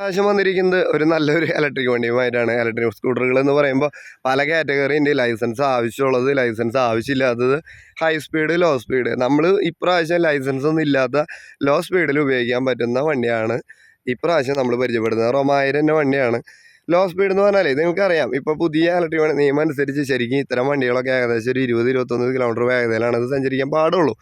പ്രാവശ്യം വന്നിരിക്കുന്നത് ഒരു നല്ലൊരു ഇലക്ട്രിക് വണ്ടിയുമായിട്ടാണ്. ഇലക്ട്രിക് സ്കൂട്ടറുകൾ എന്ന് പറയുമ്പോൾ പല കാറ്റഗറിന്റെ ലൈസൻസ് ആവശ്യമുള്ളത് ലൈസൻസ് ആവശ്യമില്ലാത്തത് ഹൈ സ്പീഡ് ലോ സ്പീഡ് നമ്മൾ ഇപ്രാവശ്യം ലൈസൻസ് ഒന്നും ഇല്ലാത്ത ലോ സ്പീഡിൽ ഉപയോഗിക്കാൻ പറ്റുന്ന വണ്ടിയാണ്. ഇപ്രാവശ്യം നമ്മൾ പരിചയപ്പെടുന്നത് റൊമായിരന്റെ വണ്ടിയാണ്. ലോ സ്പീഡ് എന്ന് പറഞ്ഞാലേ നിങ്ങൾക്കറിയാം. ഇപ്പോൾ പുതിയ ഇലക്ട്രിക് വണ്ടി നിയമം അനുസരിച്ച് ശരിക്കും ഇത്തരം വണ്ടികളൊക്കെ ഏകദേശം ഒരു ഇരുപത് ഇരുപത്തൊന്ന് കിലോമീറ്റർ വേഗതയിലാണ് അത് സഞ്ചരിക്കാൻ പാടുള്ളൂ.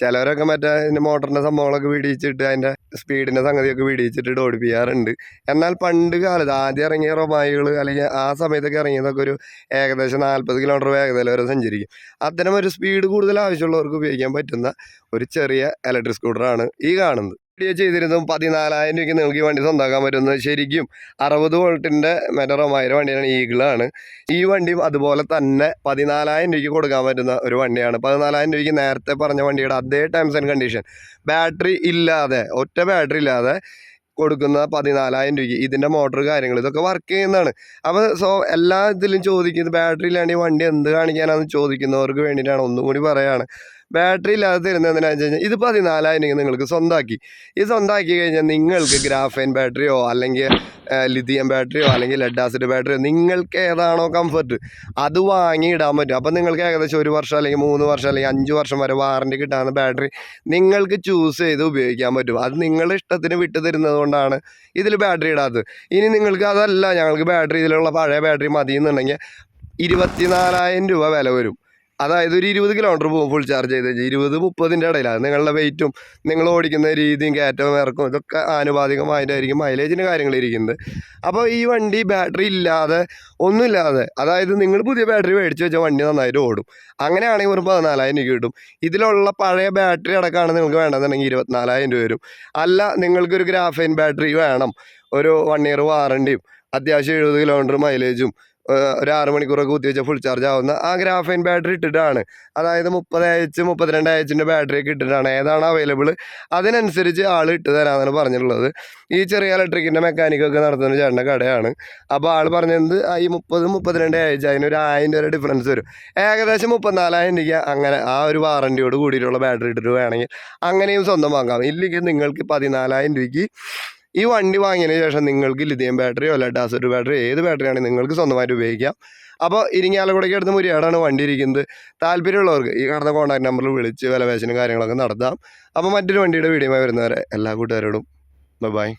ചിലവരൊക്കെ മറ്റേ അതിന്റെ മോട്ടറിന്റെ സംഭവങ്ങളൊക്കെ വീടിച്ചിട്ട് അതിന്റെ സ്പീഡിന്റെ സംഗതിയൊക്കെ വീടിച്ചിട്ട് ഓടിപ്പിക്കാറുണ്ട് എന്നാൽ പണ്ട് കാലത്ത് ആദ്യം ഇറങ്ങിയ റൊമായികൾ അല്ലെങ്കിൽ ആ സമയത്തൊക്കെ ഇറങ്ങിയതൊക്കെ ഒരു ഏകദേശം നാൽപ്പത് കിലോമീറ്റർ വേഗതയിൽ വരെ സഞ്ചരിക്കും. അത്തരം ഒരു സ്പീഡ് കൂടുതൽ ആവശ്യമുള്ളവർക്ക് ഉപയോഗിക്കാൻ പറ്റുന്ന ഒരു ചെറിയ ഇലക്ട്രിക് സ്കൂട്ടറാണ് ഈ കാണുന്നത്. വീഡിയോ ചെയ്തിരുന്നു പതിനാലായിരം രൂപയ്ക്ക് നിങ്ങൾക്ക് ഈ വണ്ടി സ്വന്തമാക്കാൻ പറ്റുന്നത് ശരിക്കും അറുപത് വോൾട്ടിന്റെ മറ്റേ റൊമായിരം വണ്ടിയാണ് ഈഗിളാണ്. ഈ വണ്ടിയും അതുപോലെ തന്നെ പതിനാലായിരം രൂപയ്ക്ക് കൊടുക്കാൻ പറ്റുന്ന ഒരു വണ്ടിയാണ്. പതിനാലായിരം രൂപയ്ക്ക് നേരത്തെ പറഞ്ഞ വണ്ടിയുടെ അതേ ടേംസ് ആൻഡ് കണ്ടീഷൻ ബാറ്ററി ഇല്ലാതെ ഒറ്റ ബാറ്ററി ഇല്ലാതെ കൊടുക്കുന്ന പതിനാലായിരം രൂപയ്ക്ക് ഇതിന്റെ മോട്ടർ കാര്യങ്ങൾ ഇതൊക്കെ വർക്ക് ചെയ്യുന്നതാണ്. അപ്പോൾ സോ എല്ലാ ഇതിലും ചോദിക്കുന്നത് ബാറ്ററി ഇല്ലാണ്ട് ഈ വണ്ടി എന്ത് കാണിക്കാനാണെന്ന് ചോദിക്കുന്നവർക്ക് വേണ്ടിയിട്ടാണ് ഒന്നും കൂടി പറയാണ്. ബാറ്ററി ഇല്ലാതെ തരുന്നത് എന്തിനാണെന്ന് വെച്ച് കഴിഞ്ഞാൽ ഇത് പതിനാലായിരം നിങ്ങൾക്ക് സ്വന്തമാക്കി ഇത് സ്വന്തമാക്കി കഴിഞ്ഞാൽ നിങ്ങൾക്ക് ഗ്രാഫൈൻ ബാറ്ററിയോ അല്ലെങ്കിൽ ലിഥിയം ബാറ്ററിയോ അല്ലെങ്കിൽ ലെഡ് ആസിഡ് ബാറ്ററിയോ നിങ്ങൾക്ക് ഏതാണോ കംഫർട്ട് അത് വാങ്ങിയിടാൻ പറ്റും. അപ്പം നിങ്ങൾക്ക് ഏകദേശം ഒരു വർഷം അല്ലെങ്കിൽ മൂന്ന് വർഷം അല്ലെങ്കിൽ അഞ്ച് വർഷം വരെ വാറന്റി കിട്ടാവുന്ന ബാറ്ററി നിങ്ങൾക്ക് ചൂസ് ചെയ്ത് ഉപയോഗിക്കാൻ പറ്റും. അത് നിങ്ങളുടെ ഇഷ്ടത്തിന് വിട്ടു തരുന്നത് കൊണ്ടാണ് ഇതിൽ ബാറ്ററി ഇടാത്തത്. ഇനി നിങ്ങൾക്ക് അതല്ല ഞങ്ങൾക്ക് ബാറ്ററി ഇതിലുള്ള പഴയ ബാറ്ററി മതി എന്നുണ്ടെങ്കിൽ ഇരുപത്തിനാലായിരം രൂപ വില വരും. അതായത് ഒരു ഇരുപത് കിലോമീറ്റർ പോകും ഫുൾ ചാർജ് ചെയ്ത് ഇരുപത് മുപ്പതിന്റെ ഇടയിലാണ് നിങ്ങളുടെ വെയിറ്റും നിങ്ങൾ ഓടിക്കുന്ന രീതിയും കയറ്റവും ഇറക്കും ഇതൊക്കെ ആനുപാതികമായിട്ടായിരിക്കും മൈലേജിന്റെ കാര്യങ്ങൾ ഇരിക്കുന്നത്. അപ്പോൾ ഈ വണ്ടി ബാറ്ററി ഇല്ലാതെ ഒന്നുമില്ലാതെ അതായത് നിങ്ങൾ പുതിയ ബാറ്ററി മേടിച്ച് വെച്ചാൽ വണ്ടി നന്നായിട്ട് ഓടും. അങ്ങനെയാണെങ്കിൽ ഒരു പതിനാലായിരം രൂപ കിട്ടും. ഇതിലുള്ള പഴയ ബാറ്ററി അടക്കമാണ് നിങ്ങൾക്ക് വേണ്ടതെന്നുണ്ടെങ്കിൽ ഇരുപത്തിനാലായിരം രൂപ വരും. അല്ല നിങ്ങൾക്കൊരു ഗ്രാഫൈൻ ബാറ്ററി വേണം. ഒരു വൺ ഇയർ വാറണ്ടിയും അത്യാവശ്യം എഴുപത് കിലോമീറ്റർ മൈലേജും ഒരു ആറ് മണിക്കൂറൊക്കെ കുത്തി വെച്ചാൽ ഫുൾ ചാർജ് ആവുന്ന ആ ഗ്രാഫൈൻ ബാറ്ററി ഇട്ടിട്ടാണ്. അതായത് മുപ്പത് അയച്ച് മുപ്പത്തിരണ്ട് അയച്ചിന്റെ ബാറ്ററി ഒക്കെ ഇട്ടിട്ടാണ് ഏതാണ് അവൈലബിൾ അതിനനുസരിച്ച് ആൾ ഇട്ട് തരാമെന്നാണ് പറഞ്ഞിട്ടുള്ളത്. ഈ ചെറിയ ഇലക്ട്രിക്കിന്റെ മെക്കാനിക്കൊക്കെ നടത്തുന്ന ചേട്ടന്റെ കടയാണ്. അപ്പോൾ ആൾ പറഞ്ഞത് ഈ മുപ്പത് മുപ്പത്തിരണ്ട് അയച്ച് അതിനൊരു ആയിരം രൂപ ഡിഫറൻസ് വരും. ഏകദേശം മുപ്പത്തിനാലായിരം രൂപ അങ്ങനെ ആ ഒരു വാറണ്ടിയോട് കൂടിയിട്ടുള്ള ബാറ്ററി ഇട്ടിട്ട് വേണമെങ്കിൽ അങ്ങനെയും സ്വന്തം വാങ്ങാം. ഇല്ലെങ്കിൽ നിങ്ങൾക്ക് പതിനാലായിരം രൂപയ്ക്ക് ഈ വണ്ടി വാങ്ങിയതിന് ശേഷം നിങ്ങൾക്ക് ലിഥിയം ബാറ്ററിയോ അല്ല ഡാസറ്റ് ബാറ്ററിയോ ഏത് ബാറ്ററി ആണെങ്കിൽ നിങ്ങൾക്ക് സ്വന്തമായിട്ട് ഉപയോഗിക്കാം. അപ്പോൾ ഇരിങ്ങാലക്കുടയ്ക്ക് അടുത്ത് മുരിയാടാണ് വണ്ടി ഇരിക്കുന്നത്. താല്പര്യമുള്ളവർക്ക് ഈ കടന്ന കോൺടാക്ട് നമ്പറിൽ വിളിച്ച് വിലപേശനും കാര്യങ്ങളൊക്കെ നടത്താം. അപ്പോൾ മറ്റൊരു വണ്ടിയുടെ വീഡിയോ വരുന്നവരെ എല്ലാ കൂട്ടുകാരോടും ബൈ